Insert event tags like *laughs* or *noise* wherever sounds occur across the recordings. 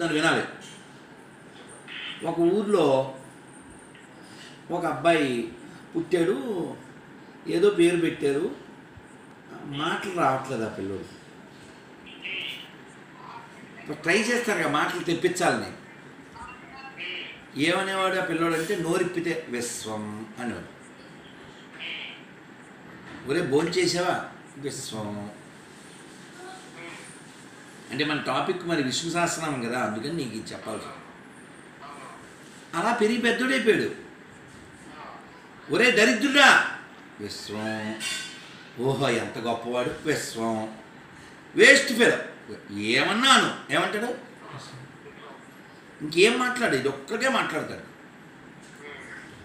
చెప్తున్నాను వినాలి. ఒక ఊర్లో ఒక అబ్బాయి పుట్టాడు ఏదో పేరు పెట్టారు. మాటలు రావట్లేదు ఆ పిల్లోడు. ట్రై చేస్తారు కదా మాటలు తెప్పించాలని. ఏమనేవాడు ఆ పిల్లోడు అంటే నోరిప్పితే విశ్వం అనేవాడు. ఒరే భోంచేసావా విశ్వం. అంటే మన టాపిక్ మరి విష్ణు సహస్రనామం కదా అందుకని నీకు ఇది చెప్పాల్సి అలా పెరిగి పెద్దోడైపోయాడు ఒరే దరిద్రుడా! విశ్వం. ఓహో ఎంత గొప్పవాడు. విశ్వం. Waste fellow. ఏమన్నాను? ఏమంటాడు? ఇంకేం మాట్లాడు? ఇది ఒక్కటే మాట్లాడతాడు.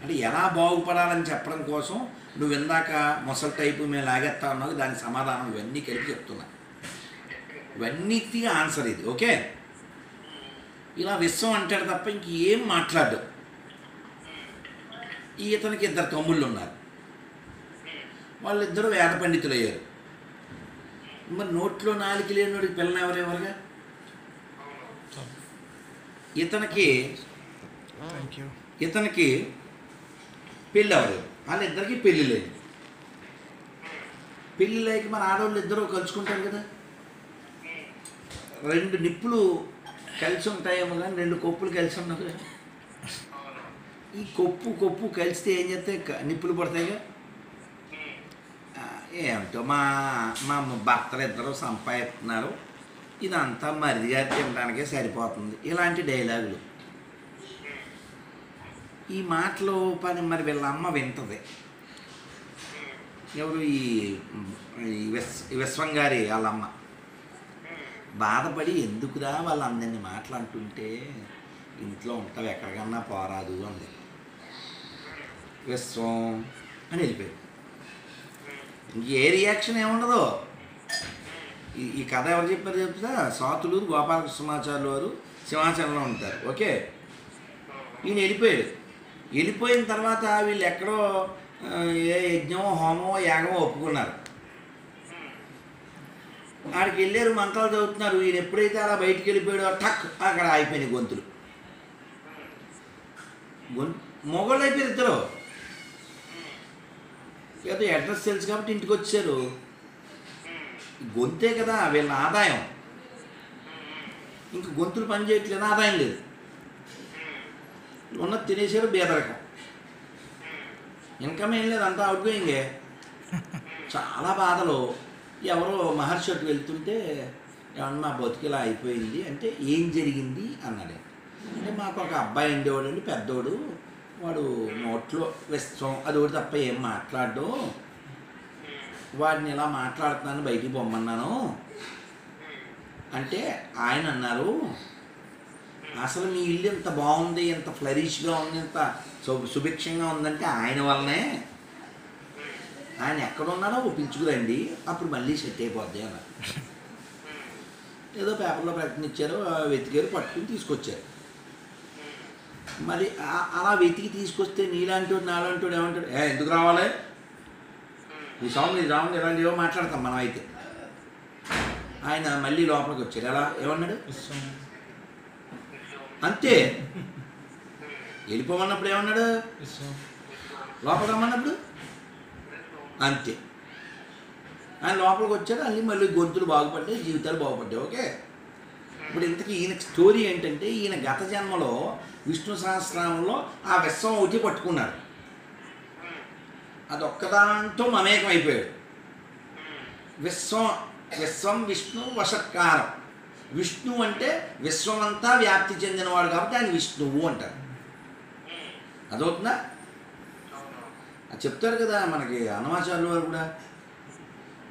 అంటే ఎలా బాగుపడాలని చెప్పడం కోసం నువ్వు ఇందాక ముసలి టైపు మేము లాగేస్తా ఉన్నావు దానికి సమాధానం ఇవన్నీ కలిపి చెప్తున్నా. ఇవన్నీటిగా ఆన్సర్ ఇది ఓకే ఇలా విశ్వం అంటాడు తప్ప ఇంకేం మాట్లాడు ఈ ఇతనికి ఇద్దరు తమ్ముళ్ళు ఉన్నారు. వాళ్ళిద్దరూ వేద పండితులు అయ్యారు మరి నోట్లో నాలుగు లేనివాడికి పిల్లని ఎవరెవరుగా ఇతనికి ఇతనికి పెళ్ళి అవ్వలేదు వాళ్ళిద్దరికి పెళ్ళి లేదు. పెళ్ళి లేక మన ఆడవాళ్ళు ఇద్దరు కలుసుకుంటారు కదా? రెండు నిప్పులు కలిసి ఉంటాయేమో కానీ రెండు కొప్పులు కలిసి ఉండవు కదా. ఈ కొప్పు కొప్పు కలిస్తే ఏం చేస్తే నిప్పులు పడతాయిగా? ఏమిటో మా మా భర్తలు ఇద్దరు సంపాదిస్తున్నారు. ఇదంతా మరిదిగా తినడానికే సరిపోతుంది. ఇలాంటి డైలాగులు. ఈ మాటలు పని మరి వీళ్ళ అమ్మ వింటది. ఎవరు ఈ విశ్వం గారి వాళ్ళమ్మ బాధపడి ఎందుకురా వాళ్ళందరినీ మాట్లాడుతుంటే ఇంట్లో ఉంటావు ఎక్కడికన్నా పోరాదు అంది. విశ్వం అని వెళ్ళిపోయాడు ఏ రియాక్షన్ ఏముండదు. ఈ కథ ఎవరు చెప్పారు చెప్తా సాతులూరు గోపాలకృష్ణమాచార్యులు వారు సింహాచలంలో ఉంటారు. ఓకే? ఈయన వెళ్ళిపోయాడు. వెళ్ళిపోయిన తర్వాత వీళ్ళు ఎక్కడో ఏ యజ్ఞమో హోమమో యాగమో ఒప్పుకున్నారు. ఆడికి వెళ్ళారు మంత్రాలు చదువుతున్నారు. ఈయన ఎప్పుడైతే అలా బయటికి వెళ్ళిపోయాడో టక్ అక్కడ అయిపోయినాయి గొంతులు. గొంతు మొగళ్ళు అయిపోయారు ఇద్దరు. ఏదో అడ్రస్ తెలుసు కాబట్టి ఇంటికి వచ్చారు. గొంతే కదా వీళ్ళ ఆదాయం. ఇంక గొంతులు పని చేయట్లేదు ఆదాయం లేదు. ఉన్నది తినేసారు బేదరకం. ఇన్కమ్ ఏం లేదు అంతా అవుట్ గోయింగే చాలా బాధలు. ఎవరో మహర్షి అటు వెళ్తుంటే ఏమన్నా మా బతుకిలా అయిపోయింది అంటే ఏం జరిగింది? అన్నాడు. అంటే మాకు ఒక అబ్బాయి ఉండేవాడు అండి పెద్దోడు. వాడు నోట్లో విశ్వం అది ఒకటి తప్ప ఏం మాట్లాడడం. వాడిని ఇలా మాట్లాడుతున్నాను బయటికి పొమ్మన్నాను. అంటే ఆయన అన్నారు అసలు మీ ఇల్లు ఎంత బాగుంది ఎంత ఫ్లరిష్గా ఉంది ఎంత సుభిక్షంగా ఉందంటే ఆయన వల్లనే ఆయన ఎక్కడ ఉన్నాడో ఒప్పించుకురండి. అప్పుడు మళ్ళీ సెట్ అయిపోద్ది అన్నారు. ఏదో పేపర్లో ప్రకటన ఇచ్చారు వెతికారు పట్టుకుని తీసుకొచ్చారు. మరి అలా వెతికి తీసుకొస్తే నీలాంటి నాలాంటి ఏమంటాడు? ఏ ఎందుకు రావాలి? ఈ సాంగ్ ఇది రాంగ్ ఇలాంటి ఏవో మాట్లాడతాం మనం అయితే. ఆయన మళ్ళీ లోపలికి వచ్చారు. ఎలా? ఏమన్నాడు? అంతే. వెళ్ళిపోమన్నప్పుడు ఏమన్నాడు? లోపలికి రమ్మన్నప్పుడు? అంతే. ఆయన లోపలికి వచ్చారు అన్ని మళ్ళీ గొంతులు బాగుపడ్డాయి జీవితాలు బాగుపడ్డాయి ఓకే? ఇప్పుడు ఇంతకీ ఈయన స్టోరీ ఏంటంటే ఈయన గత జన్మలో విష్ణు సహస్రంలో ఆ విశ్వం ఒకటి పట్టుకున్నారు. అది ఒక్కదాంతో మమేకం అయిపోయాడు విశ్వం విశ్వం విష్ణు వశత్కారం. విష్ణు అంటే విశ్వమంతా వ్యాప్తి చెందినవాడు కాబట్టి ఆయన విష్ణువు అంటారు. అదవుతుందా చెప్తారు కదా మనకి అన్నమాచార్యుల వారు కూడా.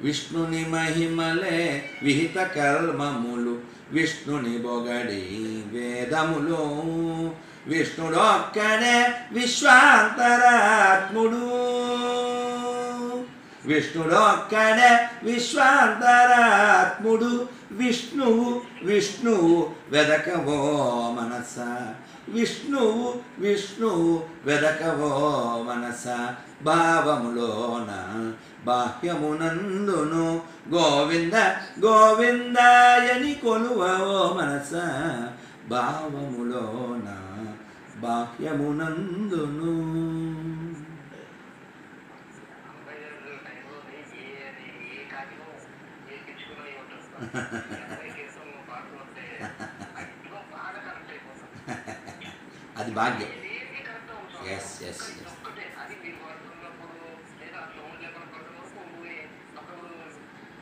విష్ణుని మహిమలే విహిత కర్మములు విష్ణుని బొగడి వేదములు విష్ణుడొక్కడే విశ్వాంతరాత్ముడు. విష్ణుడొక్కడే విశ్వాంతరాత్ముడు విష్ణువు విష్ణువు వెదకవో మనస. విష్ణువు విష్ణువు వెదకవో మనస. భావములోన బాహ్యమునందును గోవింద గోవిందాయని కొలువవో మనస. భావములోన బాహ్యమునందును. *laughs*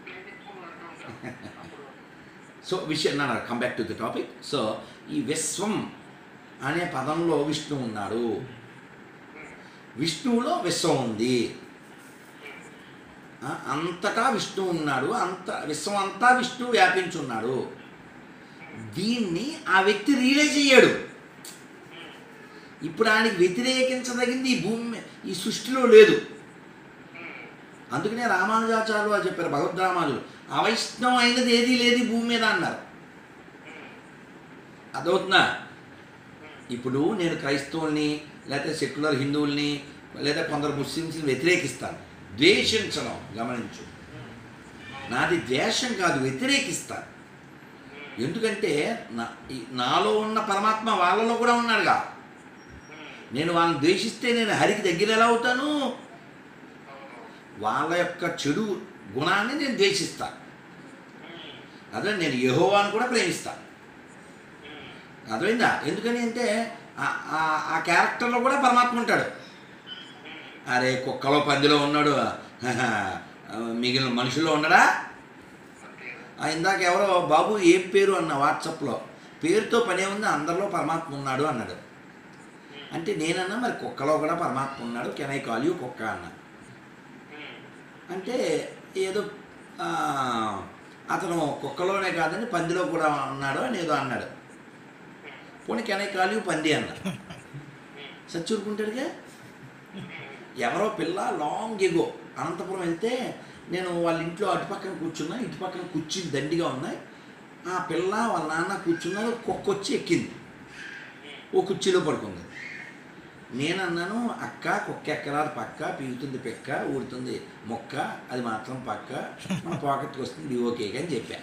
ప్లే తెచ్చుకున్నట్టు ఉంటావు అప్పుడు సో విషయం నా come back to the topic so ఈ విశ్వం అనే పదంలో విష్ణు ఉన్నాడు. విష్ణువులో విశ్వం ఉంది. అంతటా విష్ణు ఉన్నాడు. అంత విశ్వం అంతా విష్ణు వ్యాపించున్నాడు. దీన్ని ఆ వ్యక్తి రియలైజ్ అయ్యాడు ఇప్పుడు ఆయనకి వ్యతిరేకించదగింది ఈ భూమి ఈ సృష్టిలో లేదు. అందుకనే రామానుజాచార్యులు వారు చెప్పారు భగవద్రామాలు అవైష్ణవం అయినది ఏదీ లేదు భూమి మీద అన్నారు. అదవుతుందా ఇప్పుడు నేను క్రైస్తవుల్ని లేకపోతే సెక్యులర్ హిందువుల్ని లేదా కొందరు ముస్లిమ్స్ని వ్యతిరేకిస్తాను. ద్వేషించడం గమనించు. నాది ద్వేషం కాదు వ్యతిరేకిస్తాను. ఎందుకంటే నా ఈ- నాలో ఉన్న పరమాత్మ వాళ్ళలో కూడా ఉన్నాడుగా. నేను వాళ్ళని ద్వేషిస్తే నేను హరికి దగ్గర ఎలా అవుతాను? వాళ్ళ యొక్క చెడు గుణాన్ని నేను ద్వేషిస్తాను అదే నేను యహోవాను కూడా ప్రేమిస్తాను అర్థమైందా? ఎందుకని అంటే ఆ- ఆ- క్యారెక్టర్లో కూడా పరమాత్మ ఉంటాడు. అరే కుక్కలో పందిలో ఉన్నాడు. మిగిలిన మనుషుల్లో ఉండడా ఇందాక ఎవరో బాబు ఏం పేరు? అన్న వాట్సాప్లో. పేరుతో పనే ఉంది అందరిలో పరమాత్మ ఉన్నాడు అన్నాడు. అంటే నేనన్నా మరి కుక్కలో కూడా పరమాత్మ ఉన్నాడు కెనై కాల్ యూ కుక్క? అన్నా. అంటే ఏదో అతను కుక్కలోనే కాదని పందిలో కూడా ఉన్నాడు అని ఏదో అన్నాడు. పోనీ కెనై కాల్ యూ పంది? అన్న సచ్చూరుకుంటాడుగా ఎవరో పిల్ల లాంగ్ ఎగో అనంతపురం వెళ్తే నేను వాళ్ళ ఇంట్లో అటుపక్కన కూర్చున్నా ఇటు పక్కన కుర్చీలు దండిగా ఉన్నాయి ఆ పిల్ల వాళ్ళ నాన్న కూర్చున్నారు కుక్క వచ్చి ఎక్కింది. ఓ కుర్చీలో పడుకుంది. నేను అన్నాను అక్క కుక్క ఎక్కరాదు పక్క పీగుతుంది పెక్క ఊడుతుంది మొక్క అది మాత్రం పక్క మన పాకెట్కి వస్తుంది ఓకే అని చెప్పా.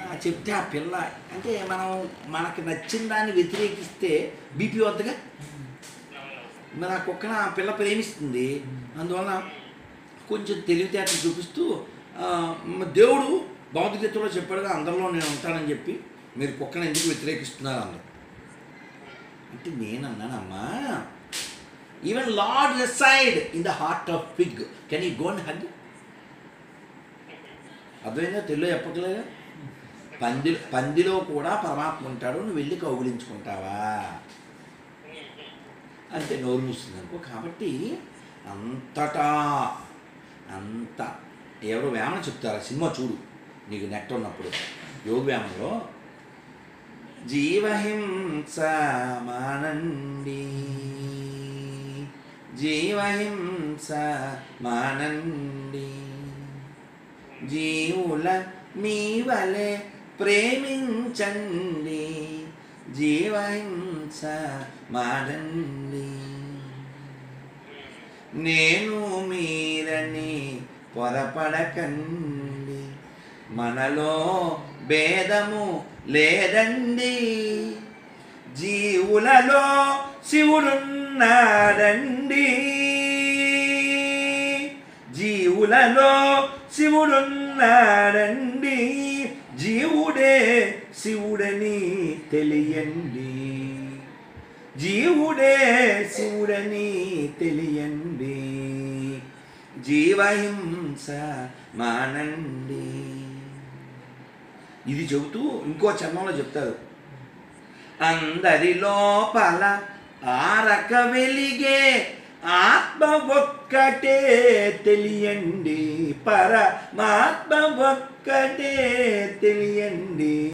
ఆ, చెప్తే ఆ పిల్ల అంటే మనం మనకి నచ్చిన దాన్ని వ్యతిరేకిస్తే బీపీ వద్దగా? మరి ఆ కుక్కను ఆ పిల్ల ప్రేమిస్తుంది. అందువల్ల కొంచెం తెలివితేటలు చూపిస్తూ దేవుడు భౌతికతలో చెప్పాడుగా అందరిలో నేను ఉంటానని చెప్పి మీరు కుక్కను ఎందుకు వ్యతిరేకిస్తున్నారు అందరు అంటే నేను అన్నానమ్మా even lord reside in the heart of pig can you go and hug అర్థమైందా? తెలుగు చెప్పట్లేదా? పంది పందిలో కూడా పరమాత్మ ఉంటాడు నువ్వు వెళ్ళి కౌగులించుకుంటావా? అంటే నోరు మూస్తుంది అనుకో కాబట్టి అంతటా అంత ఎవరు వేమన చెప్తారు సినిమా చూడు నీకు నెట్ ఉన్నప్పుడు. యోగ వేమనలో జీవహింస మానండి జీవహింస మానండి జీవుల మీ వలె ప్రేమించండి. జీవహింస మానండి నేను మీరని పొరపడకండి. మనలో భేదము లేదండి. జీవులలో శివుడున్నాడండి. జీవులలో శివుడున్నాడండి. జీవుడే శివుడని తెలియండి. జీవుడే శివుడని తెలియండి. జీవహింస మానండి. ఇది చెబుతూ ఇంకో చర్మంలో చెప్తారు. అందరి లోపల ఆరక వెలిగే ఆత్మ ఒక్కటే తెలియండి పరమాత్మ ఒక్కటే తెలియండి.